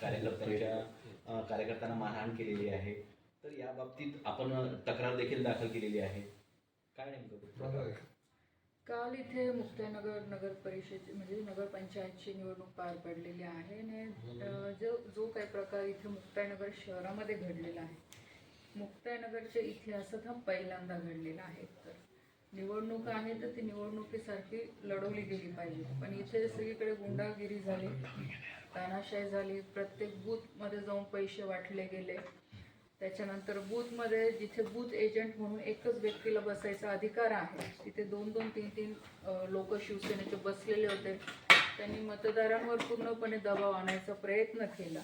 कार्यकर्त्यांच्या कार्यकर्त्यांना मारहाण केलेली आहे. तर या बाबतीत आपण तक्रार देखील दाखल केलेली आहे. काय नेमकं काल इथे मुक्ताईनगर नगर परिषद म्हणजे नगरपंचायतची निवडणूक पार पडलेली आहे. आणि जो जो काही प्रकार इथे मुक्ताईनगर शहरामध्ये घडलेला आहे. मुक्ताईनगरच्या इतिहासात हा पहिल्यांदा घडलेला आहे. तर निवडणूक आहे तर ती निवडणुकीसारखी लढवली गेली पाहिजे. पण इथे सगळीकडे गुंडागिरी झाली तानाशाही झाली प्रत्येक बूथमध्ये जाऊन पैसे वाटले गेले. त्याच्यानंतर बूथमध्ये जिथे बूथ एजंट म्हणून एकच व्यक्तीला बसायचा अधिकार आहे तिथे दोन दोन तीन तीन लोक शिवसेनेचे बसलेले होते. त्यांनी मतदारांवर पूर्णपणे दबाव आणायचा प्रयत्न केला.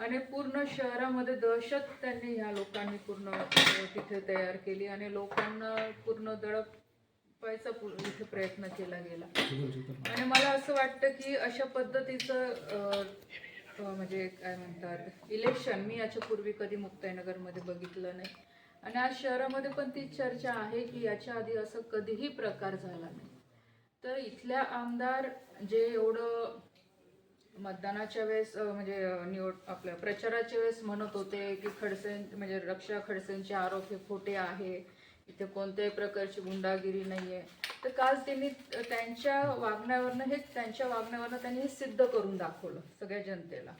आणि पूर्ण शहरामध्ये दहशत त्यांनी ह्या लोकांनी पूर्ण तिथे तयार केली आणि लोकांना पूर्ण दडपायचा इथे प्रयत्न केला गेला. आणि मला असं वाटतं की अशा पद्धतीचं म्हणजे काय म्हणतात इलेक्शन मी याच्या पूर्वी कधी मुक्ताईनगरमध्ये बघितलं नाही. आणि आज शहरामध्ये पण ती चर्चा आहे की याच्या आधी असं कधीही प्रकार झाला नाही. तर इथल्या आमदार जे एवढं मतदानाच्या वेळेस म्हणजे निवड आपल्या प्रचाराच्या वेळेस म्हणत होते की खडसे म्हणजे रक्षा खडसेंचे आरोप हे खोटे आहे इथे कोणत्याही प्रकारची गुंडागिरी नाहीये. तर काल त्यांनी त्यांच्या वागण्यावरनं हे त्यांच्या वागण्यावरनं त्यांनी हे सिद्ध करून दाखवलं सगळ्या जनतेला.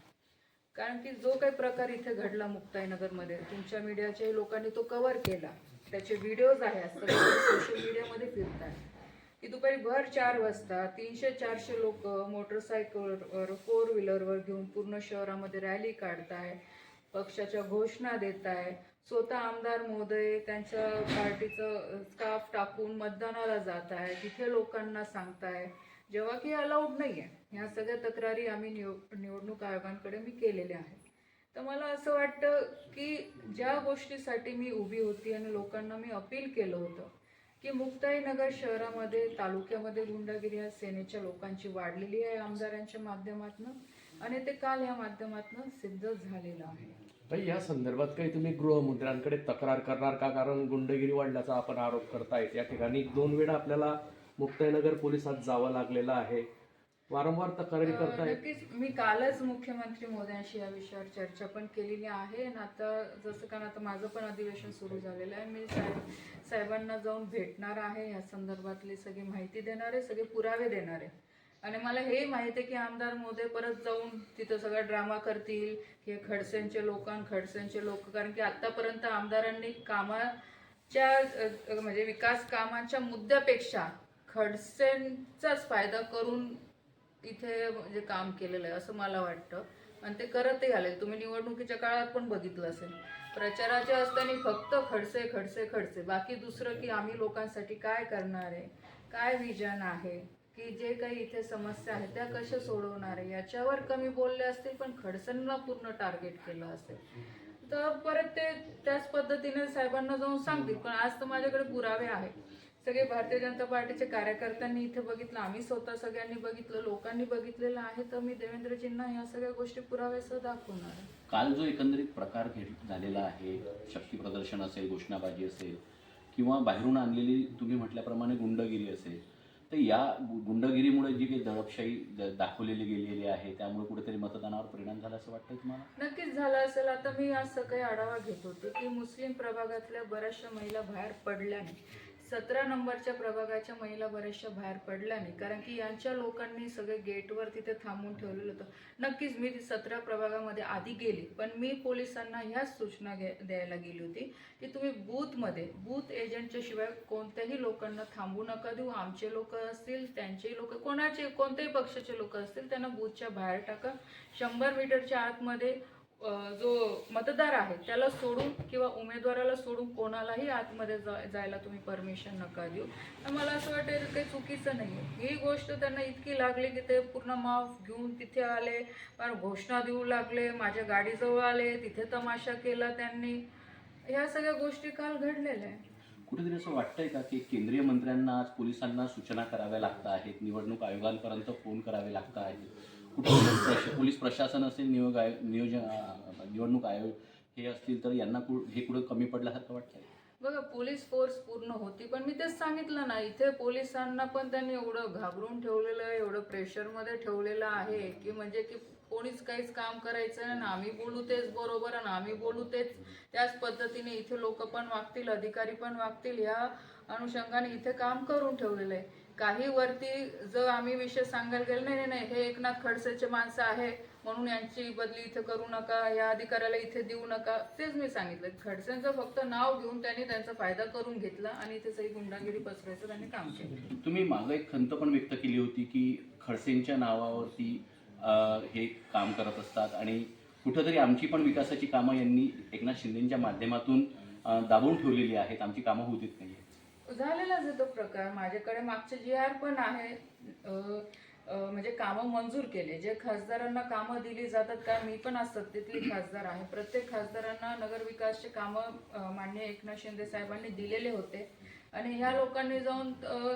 कारण की जो काही प्रकार इथे घडला मुक्ताईनगरमध्ये तुमच्या मीडियाच्याही लोकांनी तो कव्हर केला. त्याचे व्हिडिओज आहे सगळे सोशल मीडियामध्ये फिरत आहे की दुपारी भर चार वाजता तीनशे चारशे लोक मोटरसायकलवर फोर व्हीलरवर घेऊन पूर्ण शहरामध्ये रॅली काढताय पक्षाच्या घोषणा देत आहे स्वतः आमदार महोदय त्यांच्या पार्टीचं स्काफ टाकून मतदानाला जात आहे तिथे लोकांना सांगताय. जेव्हा की अलाउड नाही आहे ह्या सगळ्या तक्रारी आम्ही निव निवडणूक आयोगांकडे मी केलेल्या आहेत. तर मला असं वाटतं की ज्या गोष्टीसाठी मी उभी होती आणि लोकांना मी अपील केलं होतं की मुक्ताईनगर शहरामध्ये तालुक्यामध्ये गुंडागिरी या सेनेच्या लोकांची वाढलेली आहे आमदारांच्या माध्यमातून आणि ते काल या माध्यमातून सिद्ध झालेलं आहे. ताई या संदर्भात काही तुम्ही गृहमंत्र्यांकडे तक्रार करणार का? कारण गुंडगिरी वाढल्याचा आपण आरोप करतायत. या ठिकाणी दोन वेळा आपल्याला मुक्ताईनगर पोलिसात जावं लागलेलं आहे. वारंवार तक्रारी अं, करतायत. नक्कीच. मी कालच मुख्यमंत्री मोदयांशी या विषयावर चर्चा पण केलेली आहे. आणि आता जसं कारण आता माझं पण अधिवेशन सुरू झालेलं आहे. मी साहेब साहेबांना जाऊन भेटणार आहे. या संदर्भातली सगळी माहिती देणार आहे सगळे पुरावे देणार आहे. आणि मला हे माहिती आहे की आमदार मोदय परत जाऊन तिथं सगळा ड्रामा करतील. हे खडसेंचे लोक खडसेंचे लोक. कारण की आतापर्यंत आमदारांनी कामाच्या म्हणजे विकास कामांच्या मुद्द्यापेक्षा खडसेंचाच फायदा करून इथे म्हणजे काम केलेलं आहे असं मला वाटतं. आणि ते करतही आले तुम्ही निवडणुकीच्या काळात पण बघितलं असेल. प्रचाराच्या असताना फक्त खडसे खडसे खडसे. बाकी दुसरं की आम्ही लोकांसाठी काय करणार आहे? काय विजन आहे? की जे काही इथे समस्या आहेत त्या कशा सोडवणार आहे? याच्यावर कमी बोलले असतील पण खडसेंना पूर्ण टार्गेट केलं असेल. तर परत ते त्याच पद्धतीने साहेबांना जाऊन सांगतील. पण आज तर माझ्याकडे पुरावे आहेत. सगळे भारतीय जनता पार्टीचे कार्यकर्त्यांनी इथे बघितलं आम्ही स्वतः सगळ्यांनी बघितलं लोकांनी बघितलेलं आहे तर मी देवेंद्रजींना या सगळ्या गोष्टी पुराव्यासह दाखवणार आहे. काल जो एकंदरीत प्रकार घड झालेला आहे शक्ती प्रदर्शन असेल घोषणाबाजी असेल किंवा बाहेरून आणलेली तुम्ही म्हटल्याप्रमाणे गुंडगिरी असेल तर या गुंडगिरीमुळे जी काही दडपशाही दाखवलेली गेलेली आहे त्यामुळे कुठेतरी मतदानावर परिणाम झाला असं वाटतं तुम्हाला? नक्कीच झालं असेल. आता मी आज सकाळी आढावा घेत होते की मुस्लिम प्रभागातल्या बऱ्याचशा महिला बाहेर पडल्या नाही सतरा नंबरच्या प्रभागाच्या महिला बऱ्याचशा बाहेर पडल्या नाही कारण की यांच्या लोकांनी सगळे गेटवर तिथे थांबून ठेवलेलं होतं. नक्कीच मी सतरा प्रभागामध्ये आधी गेली पण मी पोलिसांना ह्याच सूचना घे द्यायला गेली होती की तुम्ही बूथमध्ये बूथ एजंटच्या शिवाय कोणत्याही लोकांना थांबू नका देऊ. आमचे लोक असतील त्यांचेही लोक कोणाचे कोणत्याही पक्षाचे लोक असतील त्यांना बूथच्या बाहेर टाका. शंभर मीटरच्या आतमध्ये जो मतदार आहे त्याला सोडून किंवा उमेदवाराला सोडून कोणालाही आतमध्ये जा- जायला तुम्ही परमिशन नका देऊ. तर मला असं वाटेल काही चुकीचं नाही आहे ही गोष्ट त्यांना इतकी लागली की ते पूर्ण माफ घेऊन तिथे आले पण घोषणा देऊ लागले माझ्या गाडीजवळ आले तिथे तमाशा केला त्यांनी. ह्या सगळ्या गोष्टी काल घडलेल्या आहे कुठेतरी असं वाटतंय का की केंद्रीय मंत्र्यांना आज पोलिसांना सूचना कराव्या लागत आहेत निवडणूक आयोगांपर्यंत फोन करावे लागत आहेत? पोलीस प्रशासन असेल नियोग आयोग नियोजन निवडणूक आयोग हे असतील तर यांना कु हे कुठं कमी पडल्यासारखं वाटतं बघा पोलीस फोर्स पूर्ण होती पण मी तेच सांगितलं ना इथे पोलिसांना पण त्यांनी एवढं घाबरून ठेवलेलं आहे एवढं प्रेशरमध्ये ठेवलेलं आहे की म्हणजे की कोणीच काहीच काम करायचं नाही आणि आम्ही बोलू तेच बरोबर आणि आम्ही बोलू तेच त्याच पद्धतीने इथे लोक पण वागतील अधिकारी पण वागतील ह्या अनुषंगाने इथे काम करून ठेवलेलं आहे. काही वरती जर आम्ही विषय सांगायला गेलो नाही नाही, हे एकनाथ खडसेचे माणसं आहे म्हणून यांची बदली इथे करू नका या अधिकाऱ्याला इथे देऊ नका. तेच मी सांगितलं. खडसेंचं फक्त नाव घेऊन त्यांनी त्यांचा फायदा करून घेतला आणि इथे सही गुंडागिरी पसरायचं त्यांनी काम केलं. तुम्ही मागं एक खंत पण व्यक्त केली होती की खडसेंच्या नावावरती हे काम करत असतात आणि कुठंतरी आमची पण विकासाची कामं यांनी एकनाथ शिंदेच्या माध्यमातून दाबून ठेवलेली आहेत. आमची कामं होऊ देत नाही झालेलाच आहे तो प्रकार. माझ्याकडे मागचे जी आर पण आहे म्हणजे कामं मंजूर केले. जे खासदारांना कामं दिली जातात का मी पण आज सत्तेतली खासदार आहे. प्रत्येक खासदारांना नगरविकासचे कामं मान्य एकनाथ शिंदे साहेबांनी दिलेले होते. आणि ह्या लोकांनी जाऊन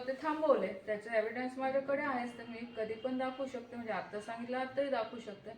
ते थांबवले. त्याचे एव्हिडन्स माझ्याकडे आहेच तर मी कधी पण दाखवू शकते. म्हणजे आत्ता सांगितलं आत्ताही दाखवू शकते.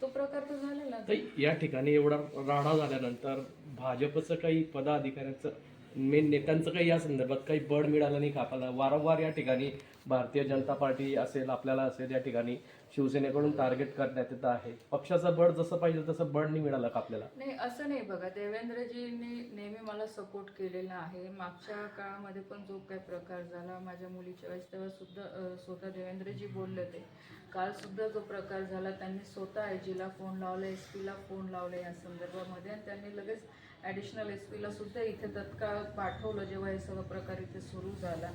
तो प्रकार तर झालेला या ठिकाणी एवढा राडा झाल्यानंतर भाजपचं काही पदाधिकाऱ्यांचं मेन नेत्यांचं काही या संदर्भात काही बळ मिळालं नाही का आपल्याला वारंवार या ठिकाणी भारतीय जनता पार्टी असेल आपल्याला असेल या ठिकाणी शिवसेनेकडून टार्गेट करण्यात येत आहे. पक्षाचं बळ जसं पाहिजे तसं बळ नाही मिळालं का आपल्याला? नाही असं नाही बघा. देवेंद्रजींनी नेहमी मला सपोर्ट केलेला आहे. मागच्या काळामध्ये पण जो काही प्रकार झाला माझ्या मुलीच्या वेळेस तेव्हा सुद्धा स्वतः देवेंद्रजी बोलले ते काल सुद्धा जो प्रकार झाला त्यांनी स्वतः आय जीला फोन लावला एस पीला फोन लावला या संदर्भामध्ये. आणि त्यांनी लगेच ॲडिशनल एस पीला सुद्धा इथे तत्काळ पाठवलं जेव्हा हे सगळं प्रकार इथे सुरू झाला.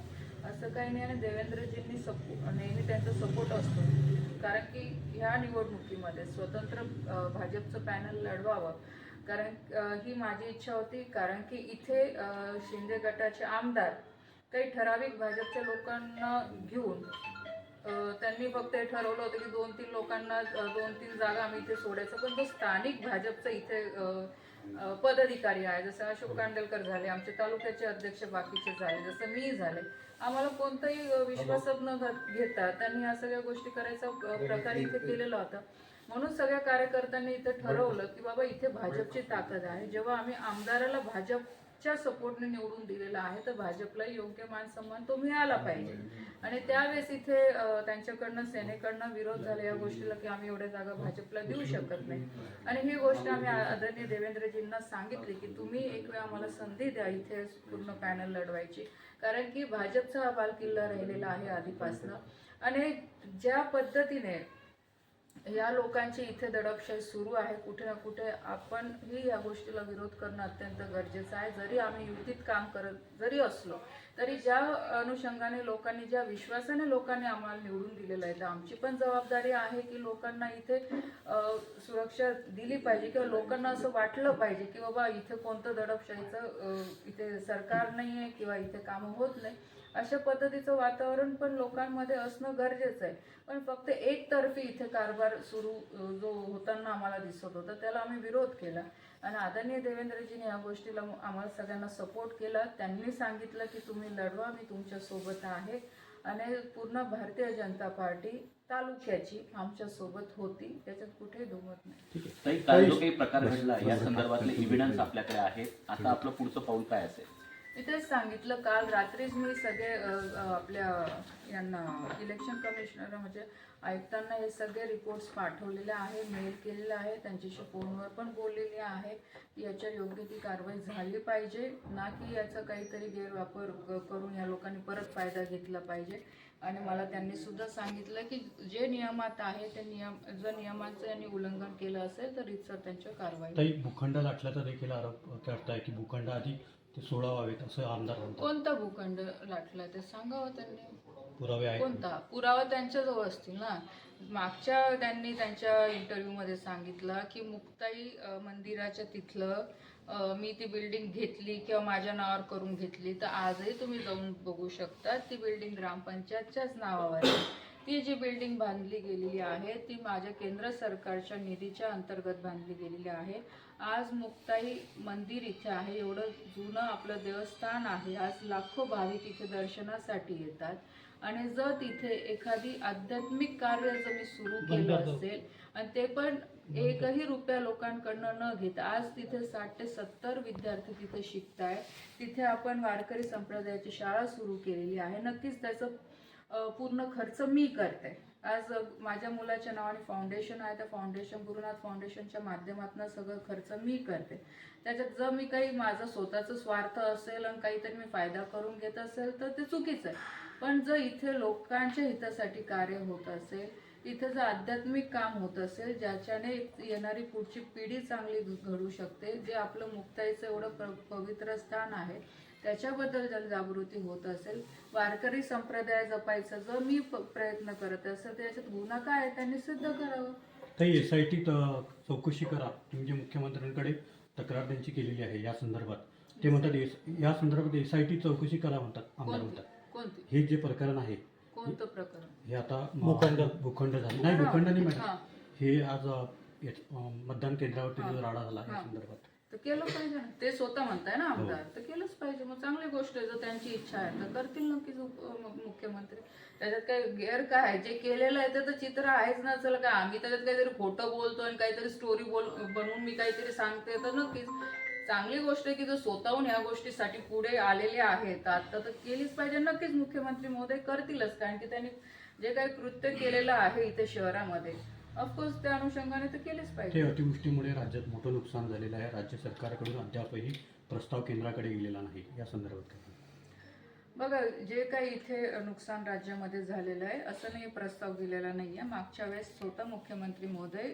असं काही नाही आणि देवेंद्रजींनी सपो नेहमी त्यांचा सपोर्ट असतो. कारण की ह्या निवडणुकीमध्ये स्वतंत्र भाजपचं पॅनल लढवावं. कारण ही माझी इच्छा होती. कारण की इथे शिंदे गटाचे आमदार काही ठराविक भाजपच्या लोकांना घेऊन त्यांनी फक्त हे ठरवलं होतं की दोन तीन लोकांना दोन तीन जागा आम्ही इथे सोडायचं. पण जो स्थानिक भाजपचं इथे पदाधिकारी आहे. जसं अशोक कांडलकर झाले आमचे तालुक्याचे अध्यक्ष बाकीचे झाले जसं मी झाले. आम्हाला कोणताही विश्वासात न घेता त्यांनी या सगळ्या गोष्टी करायचा प्रकार इथे केलेला होता. म्हणून सगळ्या कार्यकर्त्यांनी इथे ठरवलं की बाबा इथे भाजपची ताकद आहे. जेव्हा आम्ही आमदाराला च्या सपोर्टने निवडून दिलेला आहे तर भाजपला योग्य मान सन्मान तो मिळाला पाहिजे. आणि त्यावेळेस इथे त्यांच्याकडनं सेनेकडनं विरोध झाला या गोष्टीला की आम्ही एवढ्या जागा भाजपला देऊ शकत नाही. आणि ही गोष्ट आम्ही आदरणीय देवेंद्रजींना सांगितली की तुम्ही एक वेळ आम्हाला संधी द्या इथे पूर्ण पॅनल लढवायची. कारण की भाजपचा हा बालकिल्ला राहिलेला आहे आधीपासनं. आणि ज्या पद्धतीने या लोकांची इथे दडपशाही सुरू आहे. कुठे ना कुठे आपणही या गोष्टीला विरोध करणं अत्यंत गरजेचं आहे. जरी आम्ही युतीत काम करत जरी असलो तरी ज्या अनुषंगाने लोकांनी ज्या विश्वासाने लोकांनी आम्हाला निवडून दिलेलं आहे तर आमची पण जबाबदारी आहे की लोकांना इथे सुरक्षा दिली पाहिजे किंवा लोकांना असं वाटलं पाहिजे की बाबा इथे कोणतं दडपशाहीचं इथे सरकार नाही आहे किंवा इथे कामं होत नाही. अशा पद्धतीचं वातावरण पण लोकांमध्ये असणं गरजेचं आहे. पण फक्त एकतर्फी इथे कारभार सुरू जो होताना आम्हाला दिसत होता त्याला आम्ही विरोध केला. आणि आदरणीय देवेंद्रजीने या गोष्टीला आम्हाला सगळ्यांना सपोर्ट केला. त्यांनी सांगितलं की तुम्ही लढवा मी तुमच्यासोबत आहे. आणि पूर्ण भारतीय जनता पार्टी तालुक्याची आमच्यासोबत होती. त्याच्यात कुठेही दुमत नाही. काही प्रकार घडला या संदर्भातले एव्हिडन्स आपल्याकडे आहेत. आता आपलं पुढचं पाऊल काय असेल? मी तेच सांगितलं काल रात्रीच मी सगळे आपल्या यांना इलेक्शन कमिशनर म्हणजे आयुक्तांना हे सगळे रिपोर्ट्स पाठवलेले आहे मेल केलेले आहे त्यांच्याशी फोनवर पण बोललेले आहे की याच्यावर योग्य ती कारवाई झाली पाहिजे ना की याचा काहीतरी गैरवापर करून या लोकांनी परत फायदा घेतला पाहिजे. आणि मला त्यांनी सुद्धा सांगितलं की जे नियमात आहे ते नियम जर नियमांचं यांनी उल्लंघन केलं असेल तर रितसर त्यांच्यावर कारवाई भूखंड लाटल्याचा देखील आरोप करताय की भूखंड आधी ते सोडावावेत असं आमदार म्हणतात. कोणता भूखंड लाटला ते सांगावं त्यांनी? पुरावे आहेत. कोणता? पुरावा त्यांच्याजवळ असतील ना. मागच्या त्यांनी त्यांच्या इंटरव्ह्यूमध्ये सांगितलं की मुक्ताई अ, मंदिराच्या तिथलं अ, मी ती बिल्डिंग घेतली किंवा माझ्या नावावर करून घेतली तर आजही तुम्ही जाऊन बघू शकता. ती बिल्डिंग ग्रामपंचायतच्याच नावावर आहे. ती जी बिल्डिंग बांधली गेलेली आहे ती माझ्या केंद्र सरकारच्या निधीच्या अंतर्गत बांधली गेलेली आहे. आज मुक्ताई मंदिर इथे आहे एवढं जुनं आपलं देवस्थान आहे. आज लाखो भाविक इथे दर्शनासाठी येतात. आणि जर तिथे एखादी आध्यात्मिक कार्य जर मी सुरू केलं असेल आणि ते पण एकही रुपया लोकांकडनं न घेता आज तिथे साठ ते सत्तर विद्यार्थी तिथे शिकताय तिथे आपण वारकरी संप्रदायाची शाळा सुरू केलेली आहे. नक्कीच त्याचं पूर्ण खर्च मी करते. आज माझ्या मुलाच्या नावाने फाउंडेशन आहे त्या फाउंडेशन गुरुनाथ फाउंडेशनच्या माध्यमातून सगळं खर्च मी करते. त्याच्यात जर मी काही माझं स्वतःचं स्वार्थ असेल आणि काहीतरी मी फायदा करून घेत असेल तर ते चुकीचं आहे. पण जर इथे लोकांच्या हितासाठी कार्य होत असेल इथं जर आध्यात्मिक काम होत असेल ज्याच्याने येणारी पुढची पिढी चांगली घडू शकते जे आपलं मुक्ताईचं एवढं प- पवित्र स्थान आहे त्याच्याबद्दल जनजागृती होत असेल. वारकरी संप्रदाय जपायचा जर मी प्रयत्न करत असेल तर याच्यात गुन्हा काय आहे त्यांनी सिद्ध करावं. ताई एस आय टी चौकशी करा तुम्ही जे मुख्यमंत्र्यांकडे तक्रार त्यांची केलेली आहे या संदर्भात. ते म्हणतात या संदर्भात एस आय टी चौकशी करा म्हणतात आमदार म्हणतात. कोणती? हे जे प्रकरण आहे कोणतं प्रकरण? हे आता भूखंड. भूखंड झाले. नाही भूखंड नाही मॅडम हा. हे आज अ, याच- अ, मतदान केंद्रावरती जो राडा झाला या हा. संदर्भात. तर केलं पाहिजे ना. ते स्वतः म्हणताय ना हो. आमदार. तर केलंच पाहिजे. मग चांगली गोष्ट आहे जर त्यांची इच्छा आहे. तर करतील नक्कीच उप- म- मुख्यमंत्री. त्याच्यात काय गैर काय आहे. जे केलेलं आहे ते तर चित्र आहेच ना. चला काय आम्ही त्याच्यात काहीतरी खोटं बोलतो आणि काहीतरी स्टोरी बोल बनवून मी काहीतरी सांगते तर नक्कीच. चांगली गोष्ट आहे की जर स्वतःहून या गोष्टीसाठी पुढे आलेले आहेत. आता तर केलीच पाहिजे. नक्कीच मुख्यमंत्री महोदय करतीलच. कारण की त्यांनी जे काही कृत्य केलेलं आहे इथे शहरामध्ये ऑफकोर्स त्या अनुषंगाने तर केलेच ते पाहिजे अतिवृष्टीमुळे राज्यात मोठं नुकसान झालेलं आहे. राज्य सरकारकडून अद्यापही प्रस्ताव केंद्राकडे गेलेला नाही. या संदर्भात बघा जे काही इथे नुकसान राज्यामध्ये झालेलं आहे असं नाही प्रस्ताव दिलेला नाही आहे मागच्या वेळेस स्वतः मुख्यमंत्री महोदय.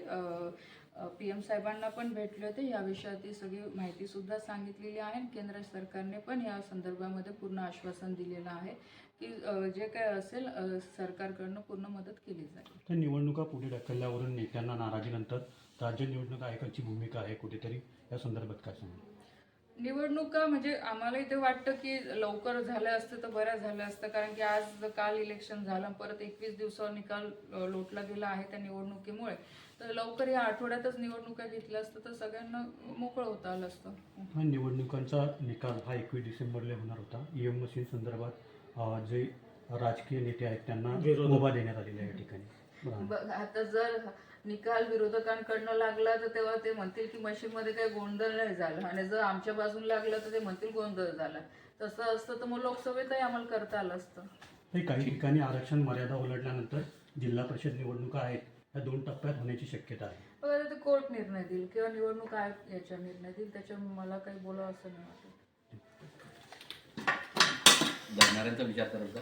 पी एम साहेबांना पण भेटले होते. या विषयातील सगळी माहितीसुद्धा सांगितलेली आहे आणि केंद्र सरकारने पण या संदर्भामध्ये पूर्ण आश्वासन दिलेलं आहे की जे काय असेल सरकारकडनं पूर्ण मदत केली जाईल. तर निवडणुका पुढे ढकलल्यावरून नेत्यांना नाराजीनंतर राज्य निवडणूक आयोगाची भूमिका आहे कुठेतरी? या संदर्भात काय सांगा निवडणुका म्हणजे आम्हाला इथे वाटतं की लवकर झालं असतं तर बरं झालं असतं कारण की आज काल इलेक्शन झालं परत एकवीस दिवसावर निकाल लोटला गेला आहे त्या निवडणुकीमुळे तर लवकर या आठवड्यातच निवडणुका घेतल्या असतं तर सगळ्यांना मोकळं होता आलं असतं. हा निवडणुकांचा निकाल हा एकवीस डिसेंबरला होणार होता. ई एम मशीन संदर्भात जे राजकीय नेते आहेत त्यांना. मुभा देण्यात आलेला आहे या ठिकाणी. आता जर निकाल विरोधकांकडनं लागला तर तेव्हा ते म्हणतील की मशीनमध्ये काही गोंधळ नाही झाला. आणि जर आमच्या बाजून लागलं तर ते म्हणतील गोंधळ झाला. तसं असतं तर मग लोकसभेतही आम्हाला करता आलं असतं. हे काही ठिकाणी आरक्षण मर्यादा ओलांडल्यानंतर जिल्हा परिषद निवडणुका आहेत. या दोन टप्प्यात होण्याची शक्यता आहे. बघा ते कोर्ट निर्णय देईल किंवा निवडणूक आयोग याच्या निर्णय देईल. त्याच्यामुळे मला काही बोलावं असं नाही वाटत. धरणाऱ्यांचा विचार करत जा.